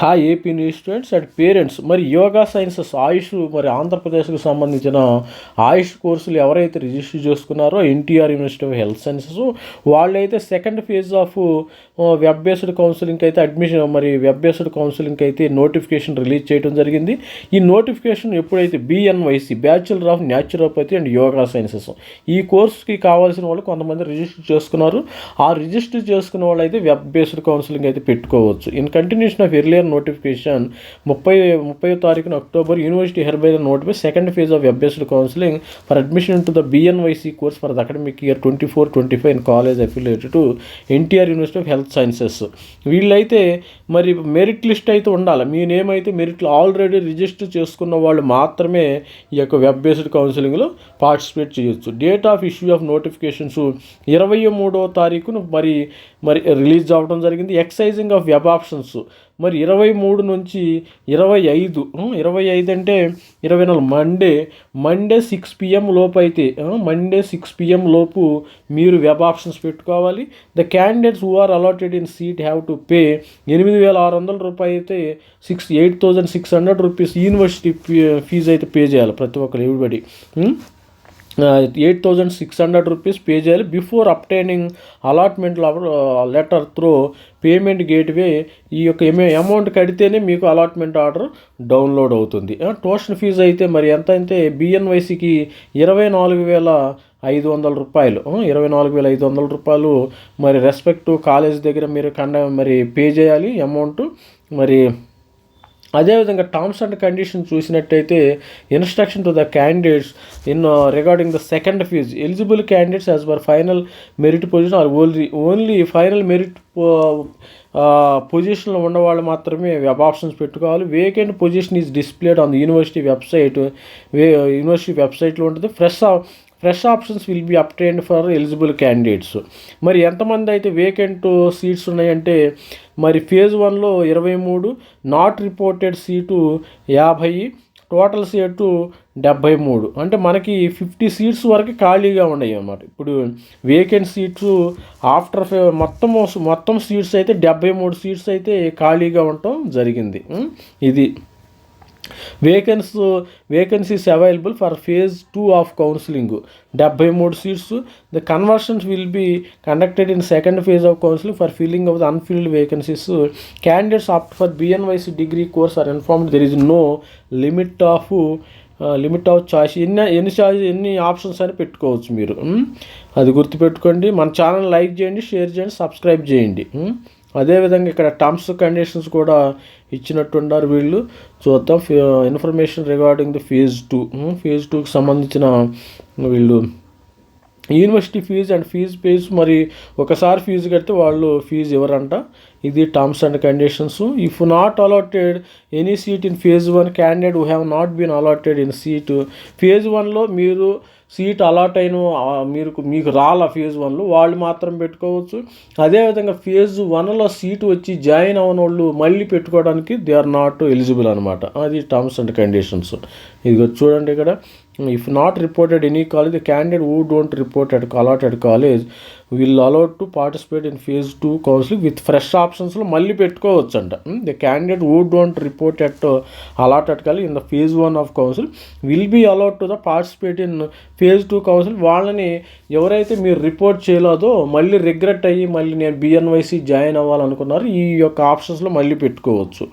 Hi AP news students and parents మరి yoga sciences ఆయుష్ మరి ఆంధ్రప్రదేశ్కు సంబంధించిన ఆయుష్ కోర్సులు ఎవరైతే రిజిస్టర్ చేసుకున్నారో NTR university of health sciences వాళ్ళైతే second phase of web based counselling అయితే అడ్మిషన్ మరి వెబ్ బేస్డ్ కౌన్సిలింగ్ అయితే నోటిఫికేషన్ రిలీజ్ చేయడం జరిగింది. ఈ నోటిఫికేషన్ ఎప్పుడైతే BNYS bachelor of naturopathy and yoga sciences ఈ కోర్సుకి కావాల్సిన వాళ్ళు కొంతమంది రిజిస్టర్ చేసుకున్నారు. ఆ రిజిస్టర్ చేసుకున్న వాళ్ళు అయితే వెబ్ బేస్డ్ కౌన్సిలింగ్ అయితే పెట్టుకోవచ్చు. In continuation of earlier notification ముప్పై ముప్పై తారీఖున October university hereby notify second phase of web counselling for admission to the BNYS course for the academic year twenty four twenty five in college affiliated to NTR university of health sciences వీళ్ళైతే మరి merit list అయితే ఉండాలి. మీ name అయితే మెరిట్లో already register చేసుకున్న వాళ్ళు మాత్రమే ఈ యొక్క వెబ్ బేస్డ్ కౌన్సిలింగ్లో పార్టిసిపేట్ చేయొచ్చు. Date of issue of notifications ఇరవై మూడవ తారీఖున మరి మరి రిలీజ్ అవ్వడం జరిగింది. ఎక్సైజింగ్ ఆఫ్ వెబ్ ఆప్షన్స్ మరి ఇరవై మూడు నుంచి ఇరవై ఐదు ఇరవై ఐదు అంటే ఇరవై నాలుగు మండే మండే సిక్స్ పిఎం లోపు అయితే మండే సిక్స్ పిఎం లోపు మీరు వెబ్ ఆప్షన్స్ పెట్టుకోవాలి. The candidates who are allotted in seat have to pay ఎనిమిది వేల ఆరు వందల రూపాయలు అయితే six eight thousand six hundred rupees university fee అయితే పే చేయాలి ప్రతి ఒక్కరు everybody eight thousand six hundred rupees pay చేయాలి. Before obtaining allotment letter through payment gateway ఈ యొక్క అమౌంట్ కడితేనే మీకు అలాట్మెంట్ ఆర్డర్ డౌన్లోడ్ అవుతుంది. ట్యూషన్ ఫీజు అయితే మరి ఎంత అంటే బిఎన్వైసికి ఇరవై నాలుగు వేల ఐదు వందల రూపాయలు. ఇరవై నాలుగు వేల ఐదు వందల రూపాయలు మరి రెస్పెక్ట్ కాలేజ్ దగ్గర మీరు కండ మరి పే చేయాలి. అమౌంట్ మరి అదేవిధంగా టర్మ్స్ అండ్ కండిషన్ చూసినట్టయితే instruction to the candidates in regarding the second phase eligible candidates as per final merit position are only only final merit పొజిషన్లో ఉన్నవాళ్ళు మాత్రమే వెబ్ ఆప్షన్స్ పెట్టుకోవాలి. Vacant position is displayed on university website way university వెబ్సైట్లో ఉంటుంది. Fresh fresh options will be obtained for eligible candidates మరి ఎంతమంది అయితే vacant seats ఉన్నాయంటే మరి ఫేజ్ వన్లో ఇరవై మూడు నాట్ రిపోర్టెడ్ సీటు యాభై టోటల్ సీటు డెబ్బై మూడు. అంటే మనకి ఫిఫ్టీ సీట్స్ వరకు ఖాళీగా ఉన్నాయి అన్నమాట. ఇప్పుడు వేకెంట్ సీట్స్ ఆఫ్టర్ మొత్తం మొత్తం సీట్స్ అయితే డెబ్బై మూడు సీట్స్ అయితే ఖాళీగా ఉండటం జరిగింది. ఇది. Vacancy vacancies available for phase two of counselling డెబ్బై మూడు seats the conversions will be conducted in second phase of counselling for filling of the unfilled vacancies candidates opt for BNYS degree course are informed there is no limit of limit of choice ఎన్ని ఎన్ని choice ఎన్ని options అని పెట్టుకోవచ్చు మీరు. అది గుర్తుపెట్టుకోండి. మన channel like చేయండి షేర్ చేయండి సబ్స్క్రైబ్ చేయండి. అదేవిధంగా ఇక్కడ టర్మ్స్ కండిషన్స్ కూడా ఇచ్చినట్టున్నారు వీళ్ళు. చూద్దాం information regarding the phase two phase టూకి సంబంధించిన వీళ్ళు. University fee and fee pays మరి ఒకసారి ఫీజు కడితే వాళ్ళు ఫీజు ఇవ్వరంట. ఇది terms and conditions if not allotted any seat in phase one candidate who have not been allotted in seat phase వన్లో మీరు సీట్ అలాట్ అయిన మీరు మీకు రాల ఫేజ్ వన్లో? వాళ్ళు మాత్రం పెట్టుకోవచ్చు. అదేవిధంగా ఫేజ్ వన్లో సీటు వచ్చి జాయిన్ అవ్వని వాళ్ళు మళ్ళీ పెట్టుకోవడానికి దే ఆర్ నాట్ ఎలిజిబుల్ అనమాట అది టర్మ్స్ అండ్ కండిషన్స్. ఇది చూడండి ఇక్కడ. If not reported any college the candidate who don't report at allotted college will allowed to participate in phase two counselling with fresh ఆప్షన్స్లో మళ్ళీ పెట్టుకోవచ్చు అంట the candidate who don't report at allotted college in the phase one of council will be allowed to the participate in phase two council వాళ్ళని ఎవరైతే మీరు report చేయలేదో మళ్ళీ regret అయ్యి మళ్ళీ నేను బిఎన్వైసి జాయిన్ అవ్వాలనుకున్నారు ఈ యొక్క ఆప్షన్స్లో మళ్ళీ పెట్టుకోవచ్చు.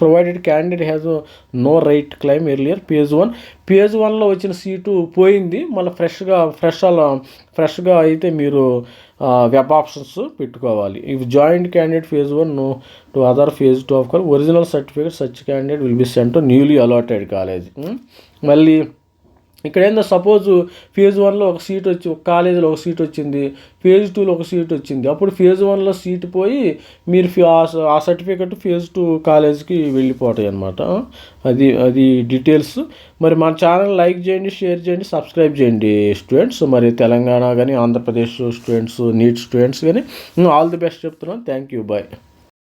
Provided candidate has no right claim earlier phase one phase వన్లో వచ్చి సంబంధించిన సీటు పోయింది. మళ్ళీ ఫ్రెష్గా ఫ్రెష్ అలా ఫ్రెష్గా అయితే మీరు వెబ్ ఆప్షన్స్ పెట్టుకోవాలి. If joint candidate phase one to other phase two of call original certificate such candidate will be sent newly allotted college. మళ్ళీ ఇక్కడ ఏందో సపోజ్ ఫేజ్ వన్లో ఒక సీట్ వచ్చి ఒక కాలేజీలో ఒక సీట్ వచ్చింది ఫేజ్ టూలో ఒక సీట్ వచ్చింది. అప్పుడు ఫేజ్ వన్లో సీట్ పోయి మీరు ఆ సర్టిఫికెట్ ఫేజ్ టూ కాలేజ్కి వెళ్ళిపోతాయి అనమాట అది అది డీటెయిల్స్ మరి మన ఛానల్ లైక్ చేయండి షేర్ చేయండి సబ్స్క్రైబ్ చేయండి స్టూడెంట్స్ మరి తెలంగాణ కానీ ఆంధ్రప్రదేశ్ స్టూడెంట్స్ నీట్ స్టూడెంట్స్ కానీ ఆల్ ది బెస్ట్ చెప్తున్నాను. Thank you bye